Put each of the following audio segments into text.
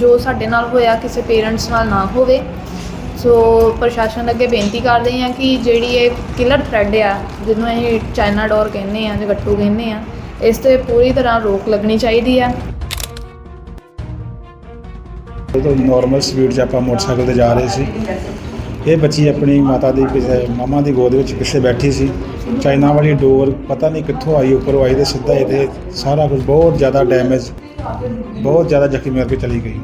ਜੋ ਸਾਡੇ ਨਾਲ ਹੋਇਆ ਕਿਸੇ ਪੇਰੈਂਟਸ ਨਾਲ ਨਾ ਹੋਵੇ। ਸੋ ਪ੍ਰਸ਼ਾਸਨ ਅੱਗੇ ਬੇਨਤੀ ਕਰਦੇ ਹਾਂ ਕਿ ਜਿਹੜੀ ਇਹ ਕਿਲਰ ਥ੍ਰੈਡ ਆ, ਜਿਹਨੂੰ ਅਸੀਂ ਚਾਈਨਾ ਡੋਰ ਕਹਿੰਦੇ ਆ ਜਾਂ ਗੱਟੂ ਕਹਿੰਦੇ ਆ ਇਸ ਤੇ ਪੂਰੀ ਤਰ੍ਹਾਂ ਰੋਕ ਲੱਗਣੀ ਚਾਹੀਦੀ ਆ। ਜਦੋਂ ਤਾਂ ਨਾਰਮਲ ਸਪੀਡ 'ਚ ਆਪਾਂ ਮੋਟਰਸਾਈਕਲ ਤੇ ਜਾ ਰਹੇ ਸੀ। ਇਹ ਬੱਚੀ ਆਪਣੀ ਮਾਤਾ ਦੀ ਪਿੱਛੇ ਮਾਮਾ ਦੀ ਗੋਦ ਵਿੱਚ ਪਿੱਛੇ ਬੈਠੀ ਸੀ। ਚਾਈਨਾ ਵਾਲੀ ਡੋਰ ਪਤਾ ਨਹੀਂ ਕਿੱਥੋਂ ਆਈ, ਉੱਪਰੋਂ ਆਈ ਤੇ ਸਿੱਧਾ ਇਹਦੇ ਸਾਰਾ ਕੁਝ ਬਹੁਤ ਜ਼ਿਆਦਾ ਡੈਮੇਜ ਬਹੁਤ ਜ਼ਿਆਦਾ ਜ਼ਖਮੀ ਕਰਕੇ ਚਲੀ ਗਈ।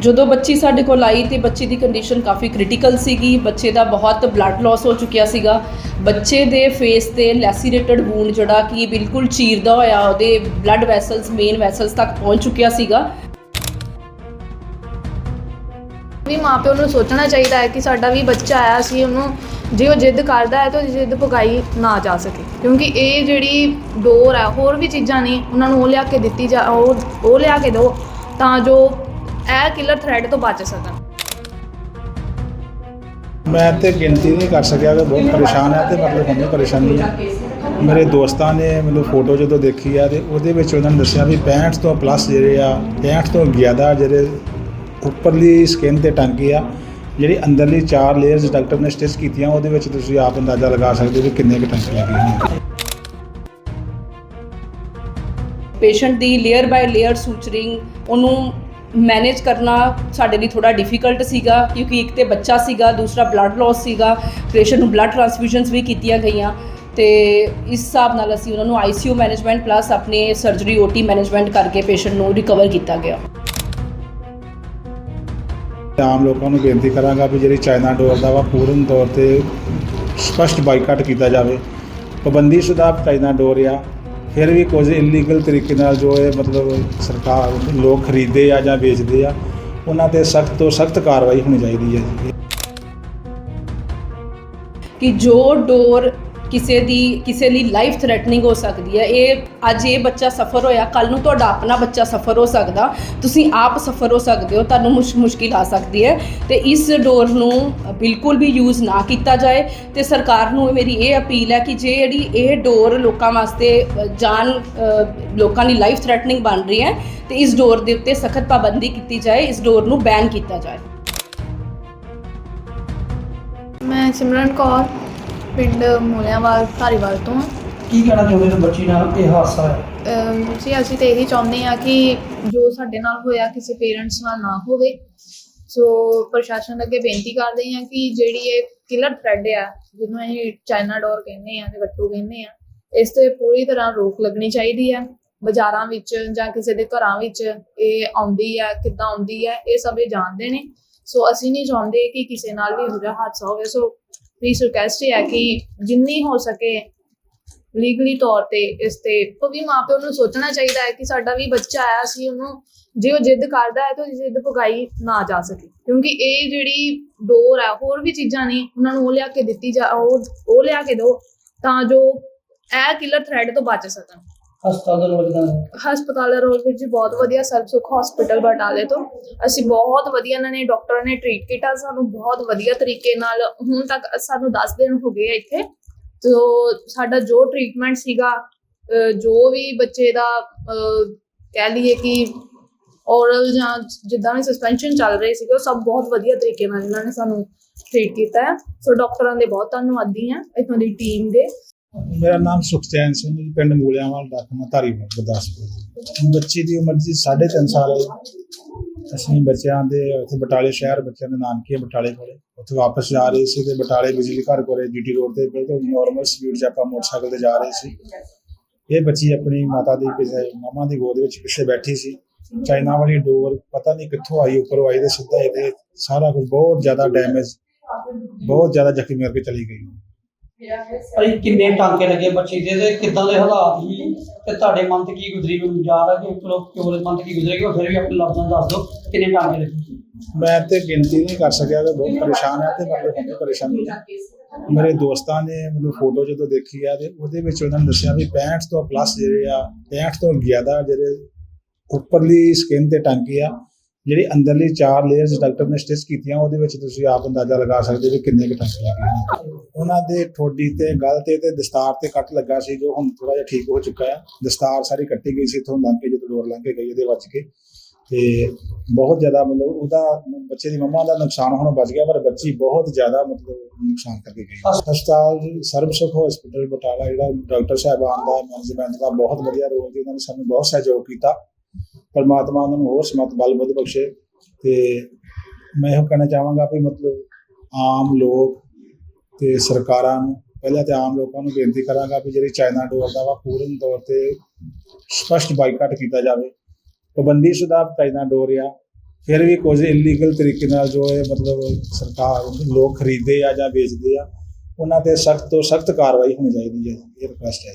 ਜਦੋਂ ਬੱਚੀ ਸਾਡੇ ਕੋਲ ਆਈ ਤੇ ਬੱਚੇ ਦੀ ਕੰਡੀਸ਼ਨ ਕਾਫੀ ਕ੍ਰਿਟੀਕਲ ਸੀਗੀ ਬੱਚੇ ਦਾ ਬਹੁਤ ਬਲੱਡ ਲਾਸ ਹੋ ਚੁੱਕਿਆ ਸੀਗਾ। ਬੱਚੇ ਦੇ ਫੇਸ ਤੇ ਲੈਸੀਰੇਟਡ ਵੂਨ ਜਿਹੜਾ ਕਿ ਬਿਲਕੁਲ ਚੀਰਦਾ ਹੋਇਆ ਉਹਦੇ ਬਲੱਡ ਵੈਸਲਸ ਮੇਨ ਵੈਸਲਸ ਤੱਕ ਪਹੁੰਚ ਚੁੱਕਿਆ ਸੀਗਾ। ਵੀ ਮਾਪਿਆਂ ਨੂੰ ਸੋਚਣਾ ਚਾਹੀਦਾ ਹੈ ਕਿ ਸਾਡਾ ਵੀ ਬੱਚਾ ਆਇਆ ਸੀ ਉਹਨੂੰ ਜੇ ਉਹ ਜਿੱਦ ਕਰਦਾ ਹੈ ਤਾਂ ਉਹਦੀ ਜਿੱਦ ਪੁਗਾਈ ਨਾ ਜਾ ਸਕੇ। ਕਿਉਂਕਿ ਇਹ ਜਿਹੜੀ ਡੋਰ ਹੈ, ਹੋਰ ਵੀ ਚੀਜ਼ਾਂ ਨੇ, ਉਹਨਾਂ ਨੂੰ ਉਹ ਲਿਆ ਕੇ ਦਿੱਤੀ ਜਾ, ਉਹ ਉਹ ਲਿਆ ਕੇ ਦਿਓ ਤਾਂ ਜੋ ਇਹ ਕਿਲਰ ਥ੍ਰੈਡ ਤੋਂ ਬਚ ਸਕਣ। ਮੈਂ ਤੇ ਗਿਣਤੀ ਨਹੀਂ ਕਰ ਸਕਿਆ ਕਿ ਬਹੁਤ ਪਰੇਸ਼ਾਨ ਹੈ ਤੇ ਮਤਲਬ ਹੁਣ ਪਰੇਸ਼ਾਨੀ ਹੈ। ਮੇਰੇ ਦੋਸਤਾਂ ਨੇ ਮੈਨੂੰ ਫੋਟੋ ਜਦੋਂ ਦੇਖੀ ਆ ਤੇ ਉਹਦੇ ਵਿੱਚ ਉਹਨਾਂ ਨੇ ਦੱਸਿਆ ਵੀ 65 ਤੋਂ ਪਲੱਸ ਜਿਹੜੇ ਆ 65 ਤੋਂ ਜ਼ਿਆਦਾ ਜਿਹੜੇ ਉੱਪਰਲੀ ਸਕਿਨ ਤੇ ਟਾਂਕੇ ਆ ਜਿਹੜੀ ਅੰਦਰਲੀ ਚਾਰ ਲੇਅਰਸ ਡਾਕਟਰ ਨੇ ਸਟਿਚ ਕੀਤੀਆਂ, ਉਹਦੇ ਵਿੱਚ ਤੁਸੀਂ ਆਪ ਅੰਦਾਜ਼ਾ ਲਗਾ ਸਕਦੇ ਹੋ ਕਿ ਕਿੰਨੇ ਕੁ ਟਾਂਕੇ ਲੱਗੇ ਹੋਣਗੇ ਪੇਸ਼ੈਂਟ ਦੀ ਲੇਅਰ ਬਾਈ ਲੇਅਰ ਸੂਚਰਿੰਗ ਉਹਨੂੰ ਮੈਨੇਜ ਕਰਨਾ ਸਾਡੇ ਲਈ ਥੋੜਾ ਡਿਫਿਕਲਟ ਸੀਗਾ, ਕਿਉਂਕਿ ਇੱਕ ਤੇ ਬੱਚਾ ਸੀਗਾ, ਦੂਸਰਾ ਬਲੱਡ ਲਾਸ ਸੀਗਾ ਪੇਸ਼ੈਂਟ ਨੂੰ ਬਲੱਡ ਟ੍ਰਾਂਸਫਿਊਜ਼ਨਸ ਵੀ ਕੀਤੀਆਂ ਗਈਆਂ, ਤੇ ਇਸ ਹਿਸਾਬ ਨਾਲ ਅਸੀਂ ਉਹਨਾਂ ਨੂੰ ਆਈਸੀਯੂ ਮੈਨੇਜਮੈਂਟ ਪਲੱਸ ਆਪਣੇ ਸਰਜਰੀ ਓਟੀ ਮੈਨੇਜਮੈਂਟ ਕਰਕੇ ਪੇਸ਼ੈਂਟ ਨੂੰ ਰਿਕਵਰ ਕੀਤਾ ਗਿਆ। ਆਮ ਲੋਕਾਂ ਨੂੰ ਬੇਨਤੀ ਕਰਾਂਗਾ ਵੀ ਜਿਹੜੀ ਚਾਈਨਾ ਡੋਰ ਦਾ ਵਾ ਪੂਰਨ ਤੌਰ ਤੇ ਸਪਸ਼ਟ ਬਾਈਕਾਟ ਕੀਤਾ ਜਾਵੇ। ਪਾਬੰਦੀ ਪਾਬੰਦੀਸ਼ੁਦਾ ਚਾਈਨਾ ਡੋਰ ਆ ਫਿਰ ਵੀ ਕੁਝ ਇਲੀਗਲ ਤਰੀਕੇ ਨਾਲ ਜੋ ਇਹ ਮਤਲਬ ਸਰਕਾਰ ਲੋਕ ਖਰੀਦਦੇ ਆ ਜਾਂ ਵੇਚਦੇ ਆ, ਉਹਨਾਂ ਤੇ ਸਖਤ ਤੋਂ ਸਖਤ ਕਾਰਵਾਈ ਹੋਣੀ ਚਾਹੀਦੀ ਹੈ। ਜੀ ਕਿ ਜੋ ਡੋਰ ਕਿਸੇ ਦੀ ਕਿਸੇ ਲਈ ਲਾਈਫ ਥ੍ਰੈਟਨਿੰਗ ਹੋ ਸਕਦੀ ਹੈ। ਇਹ ਅੱਜ ਇਹ ਬੱਚਾ ਸਫਰ ਹੋਇਆ ਕੱਲ ਨੂੰ ਤੁਹਾਡਾ ਆਪਣਾ ਬੱਚਾ ਸਫਰ ਹੋ ਸਕਦਾ। ਤੁਸੀਂ ਆਪ ਸਫਰ ਹੋ ਸਕਦੇ ਹੋ ਤੁਹਾਨੂੰ ਮੁਸ਼ ਮੁਸ਼ਕਿਲ ਆ ਸਕਦੀ ਹੈ। ਤੇ ਇਸ ਡੋਰ ਨੂੰ ਬਿਲਕੁਲ ਵੀ ਯੂਜ਼ ਨਾ ਕੀਤਾ ਜਾਏ। ਤੇ ਸਰਕਾਰ ਨੂੰ ਮੇਰੀ ਇਹ ਅਪੀਲ ਹੈ ਕਿ ਜੇ ਜਿਹੜੀ ਇਹ ਡੋਰ ਲੋਕਾਂ ਵਾਸਤੇ ਅ, ਜਾਨ ਲੋਕਾਂ ਦੀ ਲਾਈਫ ਥ੍ਰੈਟਨਿੰਗ ਬਣ ਰਹੀ ਹੈ ਤੇ ਇਸ ਡੋਰ ਦੇ ਉੱਤੇ ਸਖਤ ਪਾਬੰਦੀ ਕੀਤੀ ਜਾਏ ਇਸ ਡੋਰ ਨੂੰ ਬੈਨ ਕੀਤਾ ਜਾਏ। ਮੈਂ ਸਿਮਰਨ ਕੌਰ। ਪਿੰਡ ਮੂਲਿਆਂਵਾਲ ਧਾਰੀਵਾਲ ਤੋਂ ਹਾਂ। ਕੀ ਕਹਿਣਾ ਚਾਹੁੰਦੇ ਹੋ ਬੱਚੀ ਨਾਲ ਇਹ ਹਾਦਸਾ ਹੈ? ਅਮ ਜੀ ਅਸੀਂ ਤੇ ਇਹੀ ਚਾਹੁੰਦੇ ਹਾਂ ਕਿ ਜੋ ਸਾਡੇ ਨਾਲ ਹੋਇਆ ਕਿਸੇ ਪੇਰੈਂਟਸ ਨਾਲ ਨਾ ਹੋਵੇ। ਸੋ ਪ੍ਰਸ਼ਾਸਨ ਅੱਗੇ ਬੇਨਤੀ ਕਰਦੇ ਹਾਂ ਕਿ ਜਿਹੜੀ ਇਹ ਕਿਲਰ ਥ੍ਰੈਡ ਆ ਜਿਹਨੂੰ ਅਸੀਂ ਚਾਈਨਾ ਡੋਰ ਕਹਿੰਦੇ ਆ ਜਾਂ ਗੱਟੂ ਕਹਿੰਦੇ ਆ ਇਸ ਤੇ ਪੂਰੀ ਤਰ੍ਹਾਂ ਰੋਕ ਲੱਗਣੀ ਚਾਹੀਦੀ ਹੈ। ਬਾਜ਼ਾਰਾਂ ਵਿੱਚ ਜਾਂ ਕਿਸੇ ਦੇ ਘਰਾਂ ਵਿੱਚ ਇਹ ਆਉਂਦੀ ਹੈ ਕਿੱਦਾਂ ਆਉਂਦੀ ਹੈ ਇਹ ਸਭ ਇਹ ਜਾਣਦੇ ਨੇ। ਸੋ ਅਸੀਂ ਨਹੀਂ ਚਾਹੁੰਦੇ ਕਿ ਕਿਸੇ ਨਾਲ ਵੀ ਇਹੋ ਜਿਹਾ ਹਾਦਸਾ ਹੋਵੇ। ਸੋ ਪਲੀਜ਼ ਰਿਕਵੈਸਟ ਹੈ ਕਿ ਜਿੰਨੀ ਹੋ ਸਕੇ ਲੀਗਲੀ ਤੌਰ ਤੇ ਇਸ ਤੇ ਉਹ ਵੀ ਮਾਪਿਆਂ ਨੂੰ ਸੋਚਣਾ ਚਾਹੀਦਾ ਹੈ ਕਿ ਸਾਡਾ ਵੀ ਬੱਚਾ ਆਇਆ ਸੀ ਉਹਨੂੰ ਜੇ ਉਹ ਜਿੱਦ ਕਰਦਾ ਹੈ ਤਾਂ ਉਹਦੀ ਜਿੱਦ ਪੁਗਾਈ ਨਾ ਜਾ ਸਕੇ। ਕਿਉਂਕਿ ਇਹ ਜਿਹੜੀ ਡੋਰ ਹੈ, ਹੋਰ ਵੀ ਚੀਜ਼ਾਂ ਨੇ, ਉਹਨਾਂ ਨੂੰ ਉਹ ਲਿਆ ਕੇ ਦਿੱਤੀ ਜਾ, ਉਹ ਉਹ ਲਿਆ ਕੇ ਦਿਓ ਤਾਂ ਜੋ ਇਹ ਕਿਲਰ ਥ੍ਰੈਡ ਤੋਂ ਬਚ ਸਕਣ। ਹਸਪਤਾਲ ਦਾ ਹਸਪਤਾਲ ਰੋਡ ਜੀ ਬਹੁਤ ਵਧੀਆ ਸਰਬ ਹਸਪੀਟਲ ਬਟਾਲੇ ਤੋਂ। ਅਸੀਂ ਬਹੁਤ ਵਧੀਆ ਇਹਨਾਂ ਨੇ ਡਾਕਟਰਾਂ ਨੇ ਟ੍ਰੀਟ ਕੀਤਾ, ਸਾਨੂੰ ਬਹੁਤ ਵਧੀਆ ਤਰੀਕੇ ਨਾਲ ਹੁਣ ਤੱਕ ਸਾਨੂੰ 10 ਦਿਨ ਹੋ ਗਏ ਆ ਇੱਥੇ। ਤੋ ਸਾਡਾ ਜੋ ਟ੍ਰੀਟਮੈਂਟ ਸੀਗਾ ਜੋ ਵੀ ਬੱਚੇ ਦਾ ਕਹਿ ਲਈਏ ਕਿ ਔਰਲ ਜਾਂ ਜਿੱਦਾਂ ਵੀ ਸਸਪੈਂਸ਼ਨ ਚੱਲ ਰਹੀ ਸੀਗੇ, ਉਹ ਸਭ ਬਹੁਤ ਵਧੀਆ ਤਰੀਕੇ ਨਾਲ ਇਹਨਾਂ ਨੇ ਸਾਨੂੰ ਟ੍ਰੀਟ ਕੀਤਾ ਹੈ। ਸੋ ਡਾਕਟਰਾਂ ਦੇ ਬਹੁਤ ਧੰਨਵਾਦੀ ਹਾਂ, ਇੱਥੋਂ ਦੀ ਟੀਮ ਦੇ। ਮੇਰਾ ਨਾਮ ਸੁਖਚੈਨ ਸਿੰਘ ਜੀ, ਪਿੰਡ ਮੂਲਿਆਂਵਾਲ ਡਾਕਨਾ ਧਾਰੀਵਾਲ, ਗੁਰਦਾਸਪੁਰ। ਬੱਚੀ ਦੀ ਉਮਰ ਜੀ 3.5 ਸਾਲ ਹੈ ਅਸੀਂ ਬੱਚਿਆਂ ਦੇ ਉੱਥੇ ਬਟਾਲੇ ਸ਼ਹਿਰ ਬੱਚਿਆਂ ਦੇ ਨਾਨਕੇ ਬਟਾਲੇ ਕੋਲੇ। ਉੱਥੇ ਵਾਪਸ ਜਾ ਰਹੇ ਸੀ ਤੇ ਬਟਾਲੇ ਬਿਜਲੀ ਘਰ ਕੋਲੇ ਜੀਟੀ ਰੋਡ ਤੇ ਬਿਲਕੁਲ ਨਾਰਮਲ ਸਪੀਡ 'ਚ ਆਪਾਂ ਮੋਟਰਸਾਈਕਲ ਤੇ ਜਾ ਰਹੇ ਸੀ। ਇਹ ਬੱਚੀ ਆਪਣੀ ਮਾਤਾ ਦੀ ਪਿੱਛੇ, ਮਾਮਾ ਦੀ ਗੋਦ ਵਿੱਚ ਪਿੱਛੇ ਬੈਠੀ ਸੀ। ਚਾਈਨਾ ਵਾਲੀ ਡੋਰ ਪਤਾ ਨਹੀਂ ਕਿੱਥੋਂ ਆਈ, ਉੱਪਰੋਂ ਆਈ ਤੇ ਸਿੱਧਾ ਇਹਦੇ ਸਾਰਾ ਕੁਝ ਬਹੁਤ ਜ਼ਿਆਦਾ ਡੈਮੇਜ ਬਹੁਤ ਜ਼ਿਆਦਾ ਜ਼ਖਮੀ ਕਰਕੇ ਚਲੀ ਗਈ। ਭਾਈ ਕਿੰਨੇ ਟਾਂਕੇ ਲੱਗੇ ਬੱਚੀ ਦੇ ਤੇ ਕਿੱਦਾਂ ਦੇ ਹਾਲਾਤ ਸੀ? ਤੇ ਤੁਹਾਡੇ ਮਨ ਤੇ ਕੀ ਗੁਜ਼ਰੀ? ਮੈਨੂੰ ਯਾਦ ਆ ਕਿ ਚਲੋ ਕਿਉਂ ਮਨ ਤੇ ਕੀ ਗੁਜ਼ਰੇਗੀ ਫਿਰ ਵੀ ਆਪਣੇ ਲਫ਼ਜ਼ਾਂ ਦੱਸ ਦਿਓ ਕਿੰਨੇ ਟਾਂਕੇ ਲੱਗੇ ਮੈਂ ਤੇ ਗਿਣਤੀ ਨਹੀਂ ਕਰ ਸਕਿਆ ਕਿ ਬਹੁਤ ਪਰੇਸ਼ਾਨ ਹੈ ਤੇ ਮਤਲਬ ਹੁਣ ਵੀ ਮੇਰੇ ਦੋਸਤਾਂ ਨੇ ਮੈਨੂੰ ਫੋਟੋ ਜਦੋਂ ਦੇਖੀ ਆ ਤੇ ਉਹਦੇ ਵਿੱਚ ਉਹਨਾਂ ਨੇ ਦੱਸਿਆ ਵੀ 65 ਤੋਂ ਪਲੱਸ ਜਿਹੜੇ ਆ 65 ਤੋਂ ਜ਼ਿਆਦਾ ਜਿਹੜੇ ਉੱਪਰਲੀ ਸਕਿਨ ਤੇ ਟਾਂਕੇ ਆ ਜਿਹੜੀ ਅੰਦਰਲੀ ਚਾਰ ਲੇਅਰਸ ਡਾਕਟਰ ਨੇ ਸਟਿਚ ਕੀਤੀਆਂ, ਉਹਦੇ ਵਿੱਚ ਤੁਸੀਂ ਆਪ ਅੰਦਾਜ਼ਾ ਲਗਾ ਸਕਦੇ ਹੋ ਕਿ ਕਿੰਨੇ ਕੁ ਟਾਂਕੇ ਲੱਗੇ ਉਹਨਾਂ ਦੇ ਠੋਡੀ ਤੇ, ਗਲ ਤੇ ਤੇ ਦਸਤਾਰ ਤੇ ਕੱਟ ਲੱਗਾ ਸੀ, ਜੋ ਹੁਣ ਥੋੜਾ ਜਿਹਾ ਠੀਕ ਹੋ ਚੁੱਕਾ ਹੈ। ਦਸਤਾਰ ਸਾਰੀ ਕੱਟੀ ਗਈ ਸੀ, ਇੱਥੋਂ ਲੰਘ ਕੇ ਜਦੋਂ ਡੋਰ ਲੰਘ ਕੇ ਗਈ, ਉਹਦੇ ਵੱਜ ਕੇ। ਤੇ ਬਹੁਤ ਜ਼ਿਆਦਾ ਮਤਲਬ ਉਹਦਾ ਬੱਚੇ ਦੀ ਮੰਮਾ ਦਾ ਨੁਕਸਾਨ ਹੋਣਾ ਬਚ ਗਿਆ, ਪਰ ਬੱਚੀ ਬਹੁਤ ਜ਼ਿਆਦਾ ਮਤਲਬ ਨੁਕਸਾਨ ਕਰਕੇ ਗਈ। ਹਸਪਤਾਲ ਸਰਬ ਸੁਖ ਹਸਪੀਟਲ ਬਟਾਲਾ, ਜਿਹੜਾ ਡਾਕਟਰ ਸਾਹਿਬਾਨ ਦਾ ਮੈਨੇਜਮੈਂਟ ਦਾ ਬਹੁਤ ਵਧੀਆ ਰੋਲ ਜੀ ਉਹਨਾਂ ਨੇ ਸਾਨੂੰ ਬਹੁਤ ਸਹਿਯੋਗ ਕੀਤਾ। ਪਰਮਾਤਮਾ ਉਹਨਾਂ ਨੂੰ ਹੋਰ ਸਮਤ ਬਲ ਬੁੱਧ ਬਖਸ਼ੇ। ਤੇ ਮੈਂ ਇਹ ਕਹਿਣਾ ਚਾਹਾਂਗਾ ਵੀ ਮਤਲਬ ਆਮ ਲੋਕ ਤੇ ਸਰਕਾਰਾਂ ਨੂੰ ਪਹਿਲਾਂ ਤੇ ਆਮ ਲੋਕਾਂ ਨੂੰ ਬੇਨਤੀ ਕਰਾਂਗਾ ਵੀ ਜਿਹੜੀ ਚਾਈਨਾ ਡੋਰ ਦਾ ਵਾ ਪੂਰਨ ਤੌਰ ਤੇ ਸਪਸ਼ਟ ਬਾਈਕਾਟ ਕੀਤਾ ਜਾਵੇ। ਪਾਬੰਦੀਸ਼ੁਦਾ ਚਾਈਨਾ ਡੋਰ ਆ। ਫਿਰ ਵੀ ਕੁਝ ਇਲੀਗਲ ਤਰੀਕੇ ਨਾਲ ਜੋ ਇਹ ਮਤਲਬ ਸਰਕਾਰ ਲੋਕ ਖਰੀਦਦੇ ਆ ਜਾਂ ਵੇਚਦੇ ਆ, ਉਹਨਾਂ ਤੇ ਸਖਤ ਤੋਂ ਸਖਤ ਕਾਰਵਾਈ ਹੋਣੀ ਚਾਹੀਦੀ ਹੈ। ਇਹ ਰਿਕੁਐਸਟ ਹੈ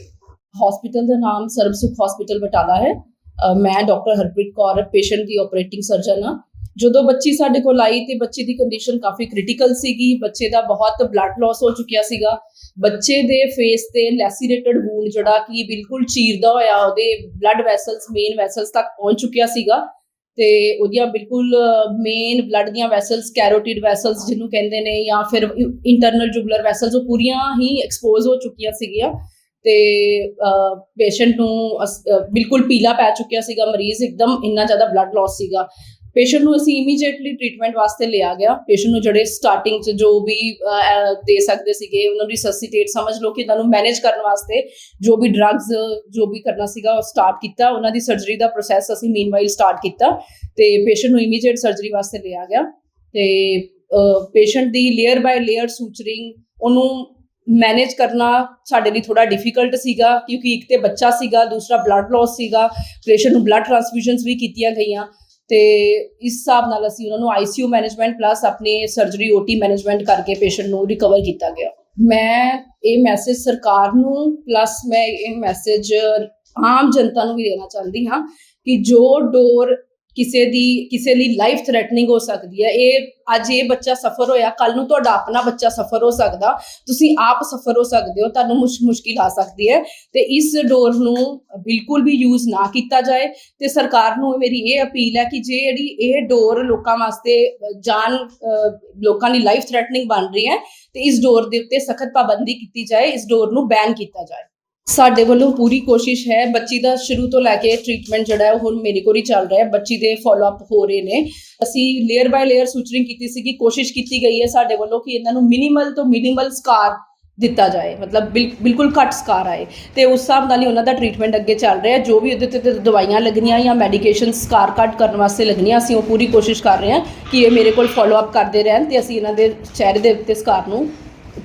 ਹਸਪੀਟਲ ਦਾ ਨਾਮ ਸਰਬ ਹਸਪੀਟਲ ਬਟਾਲਾ ਹੈ। ਮੈਂ ਡਾਕਟਰ ਹਰਪ੍ਰੀਤ ਕੌਰ ਪੇਸ਼ੈਂਟ ਦੀ ਆਪਰੇਟਿੰਗ ਸਰਜਨ ਹਾਂ। ਜਦੋਂ ਬੱਚੀ ਸਾਡੇ ਕੋਲ ਆਈ ਤੇ ਬੱਚੇ ਦੀ ਕੰਡੀਸ਼ਨ ਕਾਫੀ ਕ੍ਰਿਟੀਕਲ ਸੀਗੀ, ਬੱਚੇ ਦਾ ਬਹੁਤ ਬਲੱਡ ਲਾਸ ਹੋ ਚੁੱਕਿਆ ਸੀਗਾ। ਬੱਚੇ ਦੇ ਫੇਸ ਤੇ ਲੈਸੀਰੇਟਡ ਵੂਨ ਜਿਹੜਾ ਕਿ ਬਿਲਕੁਲ ਚੀਰਦਾ ਹੋਇਆ, ਉਹਦੇ ਬਲੱਡ ਵੈਸਲਸ ਮੇਨ ਵੈਸਲਸ ਤੱਕ ਪਹੁੰਚ ਚੁੱਕਿਆ ਸੀਗਾ। ਤੇ ਉਹਦੀਆਂ ਬਿਲਕੁਲ ਮੇਨ ਬਲੱਡ ਦੀਆਂ ਵੈਸਲਸ ਕੈਰੋਟਿਡ ਵੈਸਲਸ ਜਿਹਨੂੰ ਕਹਿੰਦੇ ਨੇ ਜਾਂ ਫਿਰ ਇੰਟਰਨਲ ਜੁਗੂਲਰ ਵੈਸਲਸ ਉਹ ਪੂਰੀਆਂ ਹੀ ਐਕਸਪੋਜ਼ ਹੋ ਚੁੱਕੀਆਂ ਸੀਗੀਆਂ। ਤੇ ਪੇਸ਼ੈਂਟ ਨੂੰ ਅਸ- ਬਿਲਕੁਲ ਪੀਲਾ ਪੈ ਚੁੱਕਿਆ ਸੀਗਾ, ਮਰੀਜ਼ ਇੱਕਦਮ ਇੰਨਾ ਜ਼ਿਆਦਾ ਬਲੱਡ ਲਾਸ ਸੀਗਾ। ਪੇਸ਼ੈਂਟ ਨੂੰ ਅਸੀਂ ਇਮੀਡੀਏਟਲੀ ਟ੍ਰੀਟਮੈਂਟ ਵਾਸਤੇ ਲਿਆ ਗਿਆ। ਪੇਸ਼ੈਂਟ ਨੂੰ ਜਿਹੜੇ ਸਟਾਰਟਿੰਗ 'ਚ ਜੋ ਵੀ ਦੇ ਸਕਦੇ ਸੀਗੇ, ਉਹਨਾਂ ਨੂੰ ਰਿਸੈਸਿਟੇਟ ਸਮਝ ਲਓ ਕਿ ਇਹਨਾਂ ਨੂੰ ਮੈਨੇਜ ਕਰਨ ਵਾਸਤੇ ਜੋ ਵੀ ਡਰੱਗਸ ਜੋ ਵੀ ਕਰਨਾ ਸੀਗਾ, ਉਹ ਸਟਾਰਟ ਕੀਤਾ। ਉਹਨਾਂ ਦੀ ਸਰਜਰੀ ਦਾ ਪ੍ਰੋਸੈਸ ਅਸੀਂ ਮੀਨਵਾਈਲ ਸਟਾਰਟ ਕੀਤਾ ਤੇ ਪੇਸ਼ੈਂਟ ਨੂੰ ਇਮੀਡੀਏਟ ਸਰਜਰੀ ਵਾਸਤੇ ਲਿਆ ਗਿਆ ਤੇ ਪੇਸ਼ੈਂਟ ਦੀ ਲੇਅਰ ਬਾਈ ਲੇਅਰ ਸੂਚਰਿੰਗ ਉਹਨੂੰ ਮੈਨੇਜ ਕਰਨਾ ਸਾਡੇ ਲਈ ਥੋੜਾ ਡਿਫਿਕਲਟ ਸੀਗਾ ਕਿਉਂਕਿ ਇੱਕ ਤੇ ਬੱਚਾ ਸੀਗਾ, ਦੂਸਰਾ ਬਲੱਡ ਲਾਸ ਸੀਗਾ ਪੇਸ਼ੈਂਟ ਨੂੰ ਬਲੱਡ ਟ੍ਰਾਂਸਫਿਊਜ਼ਨਸ ਵੀ ਕੀਤੀਆਂ ਗਈਆਂ ਤੇ ਇਸ ਹਿਸਾਬ ਨਾਲ ਅਸੀਂ ਉਹਨਾਂ ਨੂੰ ਆਈਸੀਯੂ ਮੈਨੇਜਮੈਂਟ ਪਲੱਸ ਆਪਣੇ ਸਰਜਰੀ ਓਟੀ ਮੈਨੇਜਮੈਂਟ ਕਰਕੇ ਪੇਸ਼ੈਂਟ ਨੂੰ ਰਿਕਵਰ ਕੀਤਾ ਗਿਆ। ਮੈਂ ਇਹ ਮੈਸੇਜ ਸਰਕਾਰ ਨੂੰ ਪਲੱਸ ਮੈਂ ਇਹ ਮੈਸੇਜ ਆਮ ਜਨਤਾ ਨੂੰ ਵੀ ਦੇਣਾ ਚਾਹੁੰਦੀ ਹਾਂ ਕਿ ਜੋ ਡੋਰ ਕਿਸੇ ਦੀ ਕਿਸੇ ਲਈ ਲਾਈਫ ਥ੍ਰੈਟਨਿੰਗ ਹੋ ਸਕਦੀ ਹੈ। ਇਹ ਅੱਜ ਇਹ ਬੱਚਾ ਸਫਰ ਹੋਇਆ ਕੱਲ ਨੂੰ ਤੁਹਾਡਾ ਆਪਣਾ ਬੱਚਾ ਸਫਰ ਹੋ ਸਕਦਾ। ਤੁਸੀਂ ਆਪ ਸਫਰ ਹੋ ਸਕਦੇ ਹੋ ਤੁਹਾਨੂੰ ਮੁਸ਼- ਮੁਸ਼ਕਿਲ ਆ ਸਕਦੀ ਹੈ। ਤੇ ਇਸ ਡੋਰ ਨੂੰ ਬਿਲਕੁਲ ਵੀ ਯੂਜ਼ ਨਾ ਕੀਤਾ ਜਾਏ। ਤੇ ਸਰਕਾਰ ਨੂੰ ਮੇਰੀ ਇਹ ਅਪੀਲ ਹੈ ਕਿ ਜੇ ਜਿਹੜੀ ਇਹ ਡੋਰ ਲੋਕਾਂ ਵਾਸਤੇ ਅ, ਜਾਨ ਲੋਕਾਂ ਦੀ ਲਾਈਫ ਥ੍ਰੈਟਨਿੰਗ ਬਣ ਰਹੀ ਹੈ ਤੇ ਇਸ ਡੋਰ ਦੇ ਉੱਤੇ ਸਖਤ ਪਾਬੰਦੀ ਕੀਤੀ ਜਾਏ ਇਸ ਡੋਰ ਨੂੰ ਬੈਨ ਕੀਤਾ ਜਾਏ। ਸਾਡੇ ਵੱਲੋਂ ਪੂਰੀ ਕੋਸ਼ਿਸ਼ ਹੈ, ਬੱਚੀ ਦਾ ਸ਼ੁਰੂ ਤੋਂ ਲੈ ਕੇ ਟ੍ਰੀਟਮੈਂਟ ਜਿਹੜਾ ਹੈ ਉਹ ਹੁਣ ਮੇਰੇ ਕੋਲ ਹੀ ਚੱਲ ਰਿਹਾ ਹੈ, ਬੱਚੀ ਦੇ ਫਾਲੋ ਅਪ ਹੋ ਰਹੇ ਨੇ। ਅਸੀਂ ਲੇਅਰ ਬਾਈ ਲੇਅਰ ਸੂਚਰਿੰਗ ਕੀਤੀ ਸੀਗੀ ਕੋਸ਼ਿਸ਼ ਕੀਤੀ ਗਈ ਹੈ ਸਾਡੇ ਵੱਲੋਂ ਕਿ ਇਹਨਾਂ ਨੂੰ ਮਿਨੀਮਲ ਤੋਂ ਮਿਨੀਮਲ ਸਕਾਰ ਦਿੱਤਾ ਜਾਏ, ਮਤਲਬ ਬਿਲ- ਬਿਲਕੁਲ ਘੱਟ ਸਕਾਰ ਆਏ। ਤੇ ਉਸ ਹਿਸਾਬ ਨਾਲ ਹੀ ਉਹਨਾਂ ਦਾ ਟ੍ਰੀਟਮੈਂਟ ਅੱਗੇ ਚੱਲ ਰਿਹਾ ਜੋ ਵੀ ਉਹਦੇ ਤੇ ਤੇ ਦਵਾਈਆਂ ਲੱਗਣੀਆਂ ਜਾਂ ਮੈਡੀਕੇਸ਼ਨ ਸਕਾਰ ਕੱਟ ਕਰਨ ਵਾਸਤੇ ਲੱਗਣੀਆਂ, ਅਸੀਂ ਉਹ ਪੂਰੀ ਕੋਸ਼ਿਸ਼ ਕਰ ਰਹੇ ਹਾਂ ਕਿ ਇਹ ਮੇਰੇ ਕੋਲ ਫਾਲੋ ਅਪ ਕਰਦੇ ਰਹਿਣ ਤੇ ਅਸੀਂ ਇਹਨਾਂ ਦੇ ਚਿਹਰੇ ਦੇ ਉੱਤੇ ਸਕਾਰ ਨੂੰ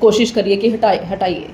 ਕੋਸ਼ਿਸ਼ ਕਰੀਏ ਕਿ ਹਟਾਏ, ਹਟਾਈਏ।